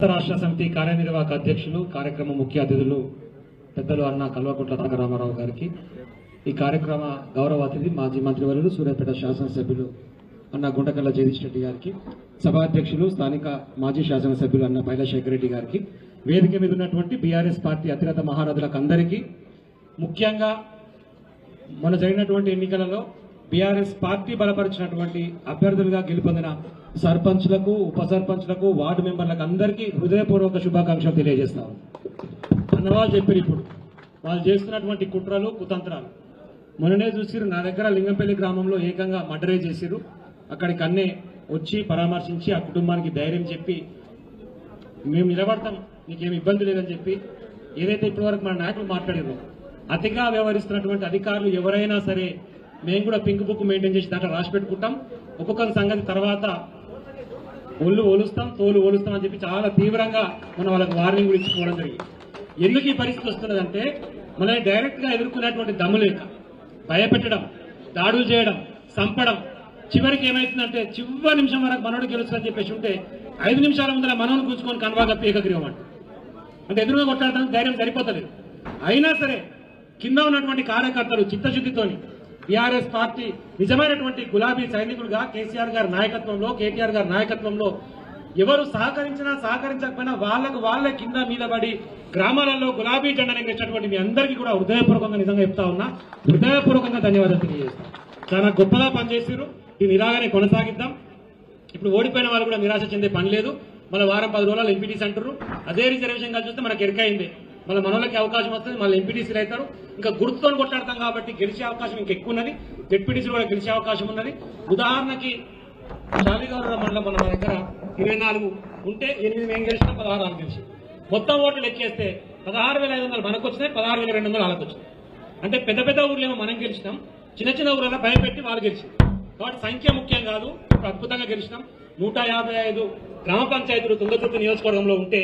రాష్ట్ర సమితి కార్యనిర్వాహక అధ్యక్షులు కార్యక్రమ ముఖ్య అతిథులు పెద్దలు అన్న కల్వకుంట్ల తారకరామారావు గారికి ఈ కార్యక్రమ గౌరవ అతిథి మాజీ మంత్రివర్యులు సూర్యాపేట శాసనసభ్యులు అన్న గుంటకల్ల జగదీష్ రెడ్డి గారికి సభాధ్యక్షులు స్థానిక మాజీ శాసనసభ్యులు అన్న పైలశేఖర్ రెడ్డి గారికి వేదిక మీద ఉన్నటువంటి బీఆర్ఎస్ పార్టీ అతిరథ మహారథులకు అందరికీ ముఖ్యంగా మొన్న జరిగినటువంటి ఎన్నికలలో బీఆర్ఎస్ పార్టీ బలపరిచినటువంటి అభ్యర్థులుగా గెలుపొందిన సర్పంచ్లకు ఉప సర్పంచ్లకు వార్డు మెంబర్లకు అందరికీ హృదయపూర్వక శుభాకాంక్షలు తెలియజేస్తాను అన్నవాళ్ళు చెప్పారు ఇప్పుడు. వాళ్ళు చేస్తున్నటువంటి కుట్రలు కుతంత్రాలు. మొన్ననే చూసిరు నా దగ్గర లింగంపల్లి గ్రామంలో ఏకంగా మర్డరే చేసిరు అక్కడికి అన్నే వచ్చి పరామర్శించి ఆ కుటుంబానికి ధైర్యం చెప్పి మేము నిలబడతాం నీకేం ఇబ్బంది లేదని చెప్పి ఏదైతే ఇప్పటివరకు మన నాయకులు మాట్లాడారో అతిగా వ్యవహరిస్తున్నటువంటి అధికారులు ఎవరైనా సరే మేము కూడా పింక్ బుక్ మెయింటైన్ చేసి దాంట్లో రాసి పెట్టుకుంటాం. ఒక్కొక్క సంగతి తర్వాత ఒళ్ళు ఒలుస్తాం తోలు ఒలుస్తాం అని చెప్పి చాలా తీవ్రంగా మనం వాళ్ళకి వార్నింగ్ కూడా ఇచ్చుకోవడం జరిగింది. ఎందుకు ఈ పరిస్థితి వస్తున్నదంటే మనల్ని డైరెక్ట్గా ఎదుర్కొనేటువంటి దమ్ము లేక భయపెట్టడం దాడులు చేయడం చంపడం. చివరికి ఏమైతుందంటే చివరి నిమిషం వరకు మనోడు గెలుస్తుందని చెప్పేసి ఉంటే ఐదు నిమిషాల ముందర మనోని కూర్చుకొని కన్వాగా ఏకగ్రీవం అంటే. అంటే ఎదురుగా కొట్టాడటం ధైర్యం సరిపోతలేదు. అయినా సరే కింద ఉన్నటువంటి కార్యకర్తలు చిత్తశుద్ధితోని బీఆర్ఎస్ పార్టీ నిజమైనటువంటి గులాబీ సైనికులుగా కేసీఆర్ గారి నాయకత్వంలో కేటీఆర్ గారి నాయకత్వంలో ఎవరు సహకరించినా సహకరించకపోయినా వాళ్ళకు వాళ్ళ కింద మీద పడి గ్రామాలలో గులాబీ జెండా ఎగిరించినటువంటి మీ అందరికీ కూడా హృదయపూర్వకంగా నిజంగా చెప్తా ఉన్నా. హృదయపూర్వకంగా ధన్యవాదాలు తెలియజేస్తాను చాలా గొప్పగా పనిచేసారు దీన్ని ఇలాగనే కొనసాగిద్దాం. ఇప్పుడు ఓడిపోయిన వాళ్ళు కూడా నిరాశ చెందే పని లేదు. మళ్ళీ వారం పది రోజులు ఎంపీటీస్ అంటారు అదే రిజర్వేషన్ కలిసి చూస్తే మనకు ఎరకైంది మళ్ళీ మనోళ్ళకి అవకాశం వస్తుంది మళ్ళీ ఎంపీటీసీలు అవుతారు. ఇంకా గుర్తుతో కొట్లాడతాం కాబట్టి గెలిచే అవకాశం ఇంకా ఎక్కువ ఉన్నది డిప్యూటీసీలు కూడా గెలిచే అవకాశం ఉన్నది. ఉదాహరణకి శాలిగౌరవ మండలం మన దగ్గర ఇరవై నాలుగు ఉంటే ఎనిమిది మేము గెలిచినా పదహారు ఆరు గెలిచి మొత్తం ఓట్లు లెక్కేస్తే పదహారు వేల ఐదు వందలు మనకు వచ్చినాయి పదహారు వేల రెండు వందలు వాళ్ళకి వచ్చినాయి. అంటే పెద్ద పెద్ద ఊర్లేమో మనం గెలిచినాం. చిన్న చిన్న ఊర్లలో భయపెట్టి వాళ్ళు గెలిచింది. కాబట్టి సంఖ్య ముఖ్యం కాదు ఇప్పుడు అద్భుతంగా గెలిచినాం. నూట యాభై ఐదు గ్రామ పంచాయతీలు తుంగతుర్తి నియోజకవర్గంలో ఉంటే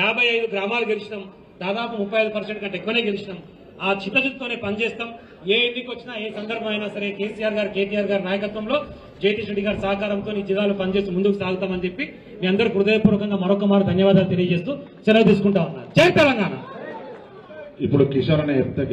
యాభై ఐదు గ్రామాలు గెలిచినాం. దాదాపు ముప్పై ఐదు పర్సెంట్ కంటే ఎక్కువనే గెలిచినాం. ఆ చిత్తచిత్తుతోనే పనిచేస్తాం. ఏ ఎన్నిక వచ్చినా ఏ సందర్భం అయినా సరే కేసీఆర్ గారు కేటీఆర్ గారి నాయకత్వంలో జగదీష్ రెడ్డి గారి సహకారంతో ఈ జిల్లాలు పనిచేసి ముందుకు సాగుతామని చెప్పి మీ అందరూ హృదయపూర్వకంగా మరొక మారు ధన్యవాదాలు తెలియజేస్తూ సెలవు తీసుకుంటా ఉన్నారు జై తెలంగాణ! ఇప్పుడు కిషోర్ అనే చెప్తే